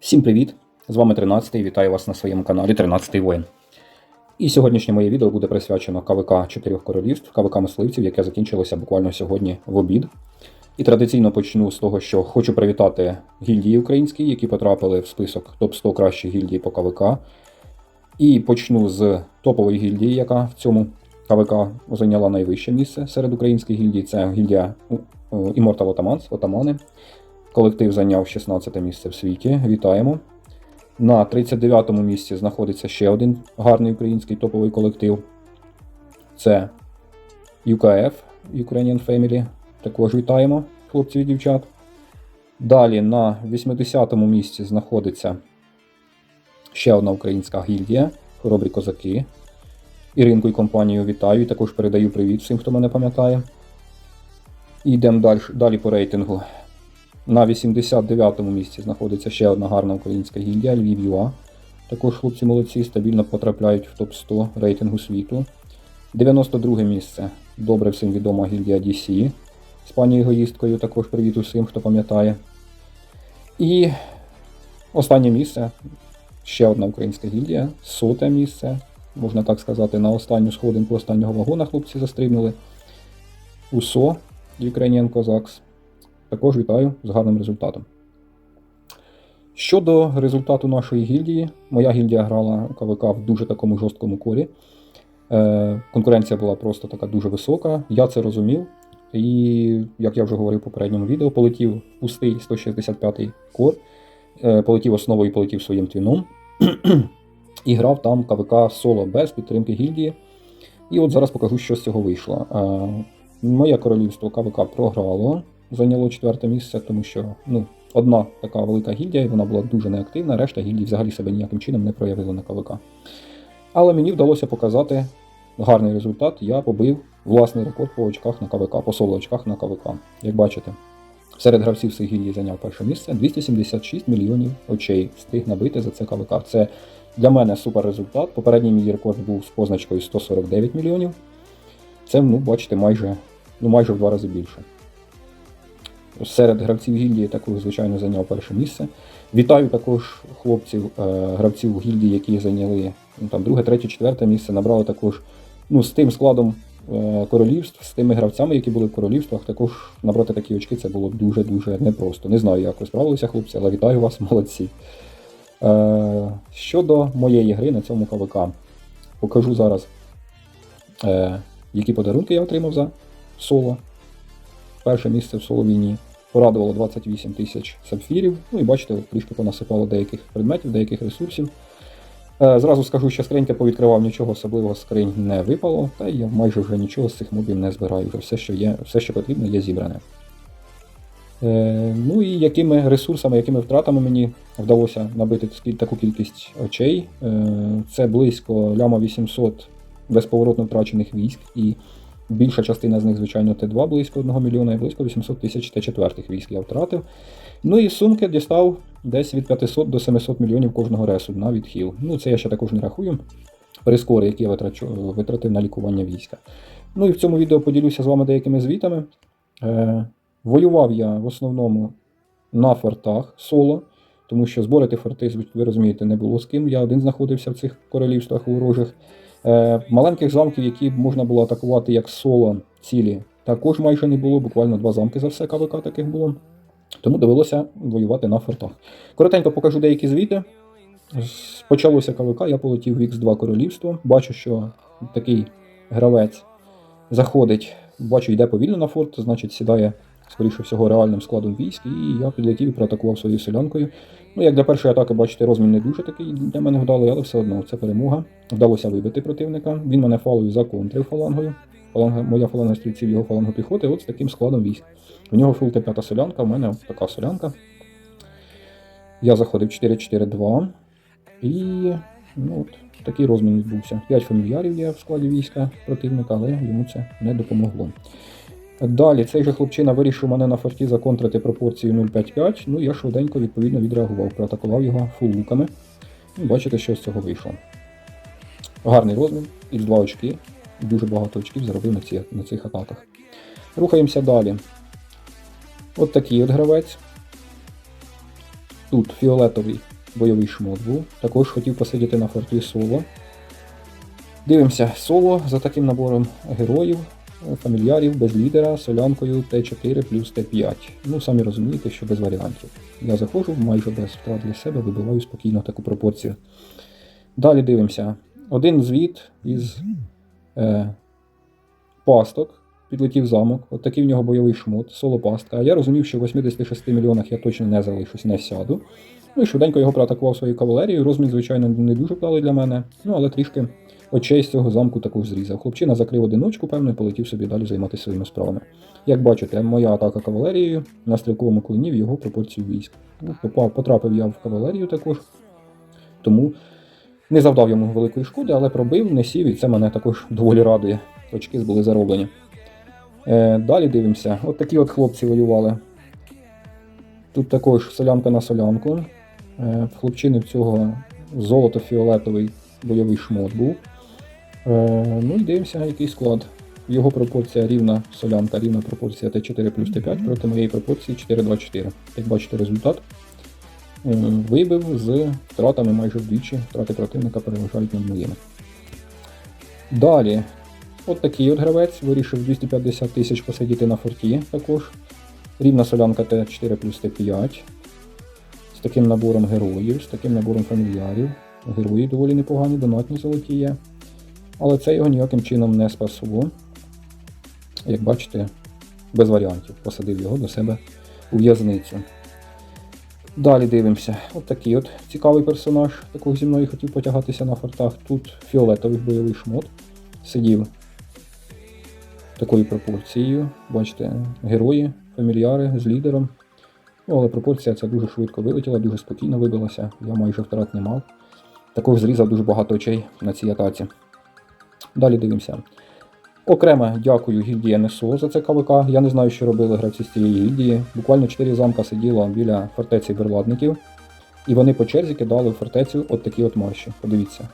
Всім привіт! З вами 13-й. Вітаю вас на своєму каналі 13-й воїн. І сьогоднішнє моє відео буде присвячено КВК Чотирьох Королівств, КВК мисливців, яке закінчилося буквально сьогодні в обід. І традиційно почну з того, що хочу привітати гільдії українські, які потрапили в список топ-100 кращих гільдій по КВК. І почну з топової гільдії, яка в цьому КВК зайняла найвище місце серед українських гільдій. Це гільдія е, Immortal Ottomans, Отамани. Колектив зайняв 16 місце в світі. Вітаємо. На 39-му місці знаходиться ще один гарний український топовий колектив. Це UKF Ukrainian Family. Також вітаємо хлопців і дівчат. Далі на 80-му місці знаходиться ще одна українська гільдія Хоробрі козаки. Іринку і компанію вітаю і також передаю привіт всім, хто мене пам'ятає. І йдемо далі, далі по рейтингу. На 89-му місці знаходиться ще одна гарна українська гільдія Львів ЮА. Також хлопці молодці стабільно потрапляють в топ-100 рейтингу світу. 92 місце. Добре всім відома гільдія DC. З пані егоїсткою також привіт усім, хто пам'ятає. І останнє місце. Ще одна українська гільдія. Соте місце. Можна так сказати, на останню сходинку останнього вагона хлопці застрибнули. УСО Ukrainian Cossacks. Також вітаю з гарним результатом. Щодо результату нашої гільдії, моя гільдія грала КВК в дуже такому жорсткому корі. Е, конкуренція була просто така дуже висока. Я це розумів. І, як я вже говорив в попередньому відео, полетів в пустий 165-й кор, е, полетів основою і полетів своїм твіном. і грав там КВК соло без підтримки гільдії. І от зараз покажу, що з цього вийшло. Е, моє королівство КВК програло зайняло четверте місце, тому що ну, одна така велика гільдія, і вона була дуже неактивна, решта гільдій взагалі себе ніяким чином не проявили на КВК. Але мені вдалося показати гарний результат. Я побив власний рекорд по очках на КВК, по соло очках на КВК. Як бачите, серед гравців цих гільдій зайняв перше місце. 276 мільйонів очей встиг набити за це КВК. Це для мене супер результат. Попередній мій рекорд був з позначкою 149 мільйонів. Це, ну, бачите, майже, ну, майже в два рази більше. Серед гравців гільдії також, звичайно, зайняв перше місце. Вітаю також хлопців, е, гравців гільдії, які зайняли ну, там, друге, третє, четверте місце. Набрали також ну, з тим складом е, королівств, з тими гравцями, які були в королівствах. Також набрати такі очки це було дуже-дуже непросто. Не знаю, як ви справилися, хлопці, але вітаю вас, молодці. Е, Щодо моєї гри на цьому КВК, покажу зараз, які подарунки я отримав за соло. Перше місце в соло війні. Порадувало 28 тисяч сапфірів. Ну і бачите, трішки понасипало деяких предметів, деяких ресурсів. Е, Зразу скажу, що скриньки повідкривав, нічого особливого скринь не випало, та я майже вже нічого з цих мобів не збираю. Вже все, що є, все, що потрібно, є зібране. Е, ну і якими ресурсами, якими втратами мені вдалося набити таку кількість очей. Е, Це близько ляма 800 безповоротно втрачених військ і Більша частина з них, звичайно, Т2 близько 1 мільйона і близько 800 тисяч Т4 військ я втратив. Ну і сумки дістав десь від 500 до 700 мільйонів кожного ресу на відхил. Ну це я ще також не рахую. Прискори, які я витрачу, витратив на лікування війська. Ну і в цьому відео поділюся з вами деякими звітами. Е, воював я в основному на фортах соло, тому що зборити форти, ви розумієте, не було з ким. Я один знаходився в цих королівствах ворожих. Е, Маленьких замків, які можна було атакувати як соло цілі, також майже не було, буквально два замки за все КВК таких було. Тому довелося воювати на фортах. Коротенько покажу деякі звіти. Почалося КВК, я полетів в X2 королівство. Бачу, що такий гравець заходить, бачу, йде повільно на форт, значить сідає, скоріше всього, реальним складом військ, і я підлетів і проатакував своєю селянкою. Ну, як для першої атаки, бачите, розмін не дуже такий для мене вдалий, але все одно це перемога. Вдалося вибити противника. Він мене фалою законтрив фалангою. Фаланга, моя фаланга стрільців, його фалангу піхоти, от з таким складом військ. У нього фул Т5 солянка, у мене така солянка. Я заходив 4-4-2. І ну, от, такий розмін відбувся. 5 фамільярів є в складі війська противника, але йому це не допомогло. Далі цей же хлопчина вирішив мене на форті законтрити пропорцію 0,5-5. Ну я швиденько відповідно відреагував, проатакував його фуллуками. Ну, бачите, що з цього вийшло. Гарний розмін, із 2 очки. Дуже багато очків заробив на, ці, на цих атаках. Рухаємося далі. От такий от гравець. Тут фіолетовий бойовий шмот був. Також хотів посидіти на форті соло. Дивимося соло за таким набором героїв, фамільярів, без лідера, солянкою Т4 плюс Т5. Ну, самі розумієте, що без варіантів. Я заходжу майже без втрат для себе, вибиваю спокійно таку пропорцію. Далі дивимося. Один звіт із е, пасток. Підлетів замок, от такий в нього бойовий шмот, соло пастка. А я розумів, що в 86 мільйонах я точно не залишусь, не сяду. Ну і швиденько його проатакував своєю кавалерією. Розмін, звичайно, не дуже вдалий для мене. Ну, але трішки очей з цього замку також зрізав. Хлопчина закрив одиночку, певно, і полетів собі далі займатися своїми справами. Як бачите, моя атака кавалерією на стрілковому клині в його пропорцію військ. Ну, попав, потрапив я в кавалерію також, тому не завдав йому великої шкоди, але пробив, не сів, і це мене також доволі радує. Очки були зароблені. Е, далі дивимося. От такі от хлопці воювали. Тут також солянка на солянку. Е, в хлопчини в цього золото-фіолетовий бойовий шмот був. Е, ну і дивимося, який склад. Його пропорція рівна солянка, рівна пропорція Т4 плюс Т5 проти моєї пропорції 4-2-4. Як бачите, результат е, вибив з втратами майже вдвічі. Втрати противника переважають над моїми. Далі, от такий от гравець вирішив 250 тисяч посидіти на форті також. Рівна солянка Т4 плюс Т5. З таким набором героїв, з таким набором фамільярів. Герої доволі непогані, донатні золоті є. Але це його ніяким чином не спасло. Як бачите, без варіантів. Посадив його до себе у в'язницю. Далі дивимося. От такий от цікавий персонаж. Такого зі мною хотів потягатися на фортах. Тут фіолетовий бойовий шмот. Сидів такою пропорцією. Бачите, герої, фамільяри з лідером. Ну, але пропорція ця дуже швидко вилетіла, дуже спокійно вибилася. Я майже втрат не мав. Також зрізав дуже багато очей на цій атаці. Далі дивимося. Окремо дякую гільдії НСО за це КВК. Я не знаю, що робили гравці з цієї гільдії. Буквально 4 замка сиділо біля фортеці берладників. І вони по черзі кидали в фортецю от такі от марші. Подивіться.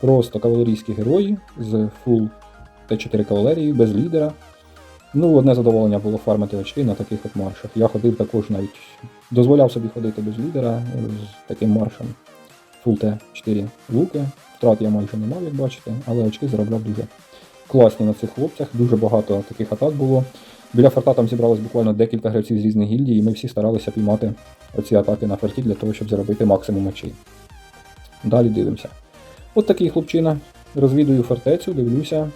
Просто кавалерійські герої з фул Т4 кавалерії, без лідера. Ну, одне задоволення було фармити очки на таких от маршах. Я ходив також навіть дозволяв собі ходити без лідера з таким маршем. Full Т4 луки. Втрат я майже не мав, як бачите, але очки заробляв дуже класні на цих хлопцях. Дуже багато таких атак було. Біля форта там зібралось буквально декілька гравців з різних гільдій, і ми всі старалися піймати оці атаки на форті для того, щоб заробити максимум очей. Далі дивимося. От такий хлопчина. Розвідую фортецю, дивлюся.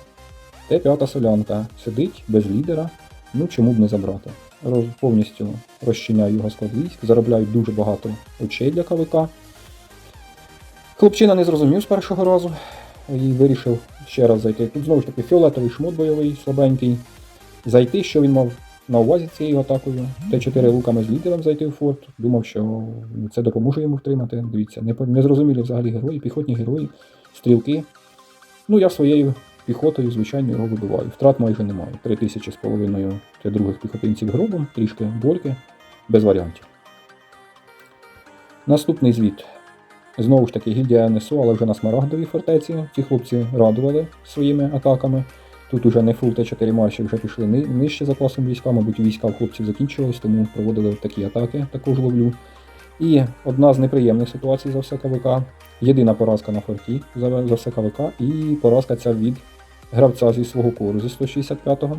Т5 солянка. Сидить без лідера. Ну чому б не забрати? Роз, повністю розчиняю його склад військ, заробляю дуже багато очей для КВК. Хлопчина не зрозумів з першого разу і вирішив ще раз зайти. Тут знову ж таки фіолетовий шмот бойовий, слабенький. Зайти, що він мав на увазі цією атакою. Т4 луками з лідером зайти в форт. Думав, що це допоможе йому втримати. Дивіться, не, не зрозумілі взагалі герої, піхотні герої, стрілки. Ну, я своєю піхотою, звичайно, його вибиваю. Втрат майже немає. Три тисячі з половиною для других піхотинців гробом, трішки больки, без варіантів. Наступний звіт. Знову ж таки, гільдія НСО, але вже на смарагдовій фортеці. Ці хлопці радували своїми атаками. Тут уже не фул Т4 марші вже пішли ни- нижче за класом війська, мабуть, війська в хлопців закінчились, тому проводили такі атаки, також ловлю. І одна з неприємних ситуацій за все КВК. Єдина поразка на форті за все КВК, і поразка ця від гравця зі свого кору зі 165-го.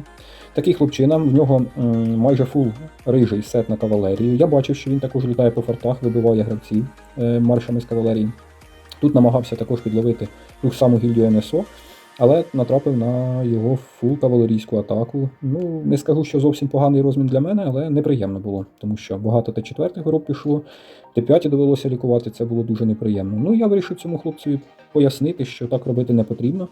Такий хлопчина, в нього майже фул рижий сет на кавалерію. Я бачив, що він також літає по фортах, вибиває гравців е, маршами з кавалерії. Тут намагався також підловити ту саму гільдію НСО, але натрапив на його фул кавалерійську атаку. Ну, не скажу, що зовсім поганий розмін для мене, але неприємно було, тому що багато Т4 гроб пішло, Т5 довелося лікувати, це було дуже неприємно. Ну, я вирішив цьому хлопцеві пояснити, що так робити не потрібно.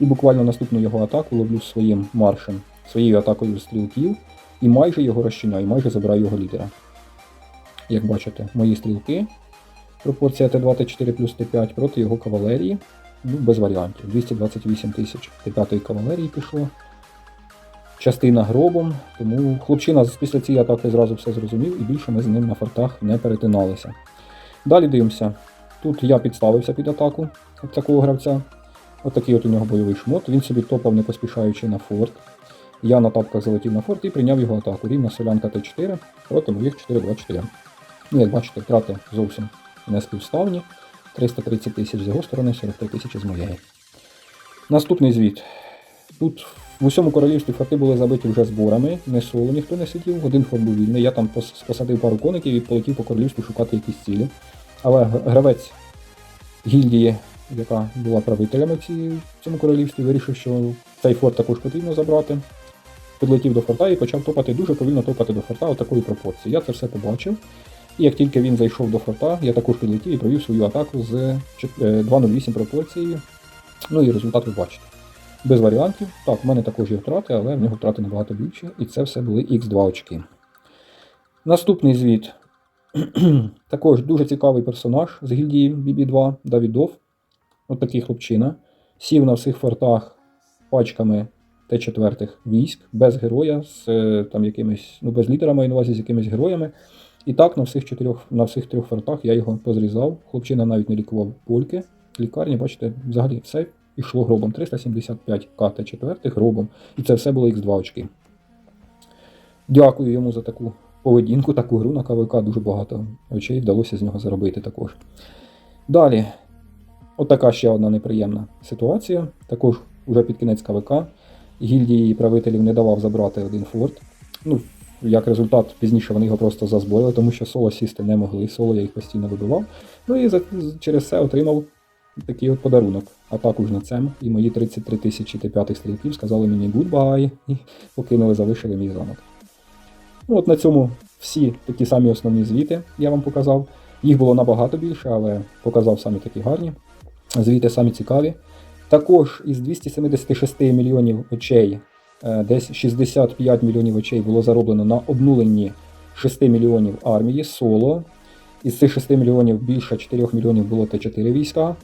І буквально наступну його атаку ловлю своїм маршем, своєю атакою стрілків, і майже його розчиняю, майже забираю його лідера. Як бачите, мої стрілки, пропорція Т2, Т4 плюс Т5 проти його кавалерії. Ну, без варіантів. 228 тисяч Т5 кавалерії пішло. Частина гробом, тому хлопчина після цієї атаки зразу все зрозумів, і більше ми з ним на фортах не перетиналися. Далі дивимося. Тут я підставився під атаку такого гравця. От от у нього бойовий шмот. Він собі топав, не поспішаючи на форт. Я на тапках залетів на форт і прийняв його атаку. Рівна солянка Т4 проти моїх 4-2-4. Ну, як бачите, втрати зовсім не співставні. 330 тисяч з його сторони, 43 тисячі з моєї. Наступний звіт. Тут в усьому королівстві форти були забиті вже зборами, не соло ніхто не сидів, один форт був вільний. Я там посадив пару коників і полетів по королівству шукати якісь цілі. Але гравець гільдії, яка була правителями в цьому королівстві, вирішив, що цей форт також потрібно забрати. Підлетів до форта і почав топати, дуже повільно топати до форта отакої пропорції. Я це все побачив. І як тільки він зайшов до форта, я також підлетів і провів свою атаку з е, 2.08 пропорцією. Ну і результат ви бачите. Без варіантів. Так, в мене також є втрати, але в нього втрати набагато більші. І це все були Х2 очки. Наступний звіт. також дуже цікавий персонаж з гільдії BB2 Давідов. От такий хлопчина. Сів на всіх фортах пачками Т4 військ, без героя, з е, там якимись, ну без лідера маю на увазі з якимись героями. І так на всіх чотирьох, на всіх трьох фортах я його позрізав. Хлопчина навіть не лікував польки. Лікарні, бачите, взагалі все йшло гробом. 375 КТ 4 гробом. І це все було Х2 очки. Дякую йому за таку поведінку, таку гру на КВК. Дуже багато очей вдалося з нього заробити також. Далі, отака ще одна неприємна ситуація. Також уже під кінець КВК. Гільдії правителів не давав забрати один форт. Ну, як результат, пізніше вони його просто зазборили, тому що соло сісти не могли. Соло я їх постійно вибивав. Ну і за, через це отримав такий от подарунок. Атаку ж на цем. І мої 33 тисячі Т5 стрілків сказали мені гудбай і покинули, залишили мій замок. Ну от на цьому всі такі самі основні звіти я вам показав. Їх було набагато більше, але показав самі такі гарні. Звіти самі цікаві. Також із 276 мільйонів очей, е, десь 65 мільйонів очей було зароблено на обнуленні 6 мільйонів армії соло. Із цих 6 мільйонів більше 4 мільйонів було Т4 війська.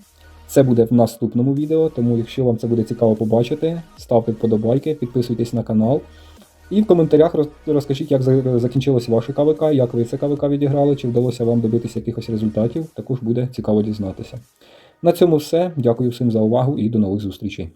Це буде в наступному відео, тому якщо вам це буде цікаво побачити, ставте вподобайки, підписуйтесь на канал. І в коментарях розкажіть, як за- закінчилось ваше КВК, як ви це КВК відіграли, чи вдалося вам добитися якихось результатів. Також буде цікаво дізнатися. На цьому все. Дякую всім за увагу і до нових зустрічей.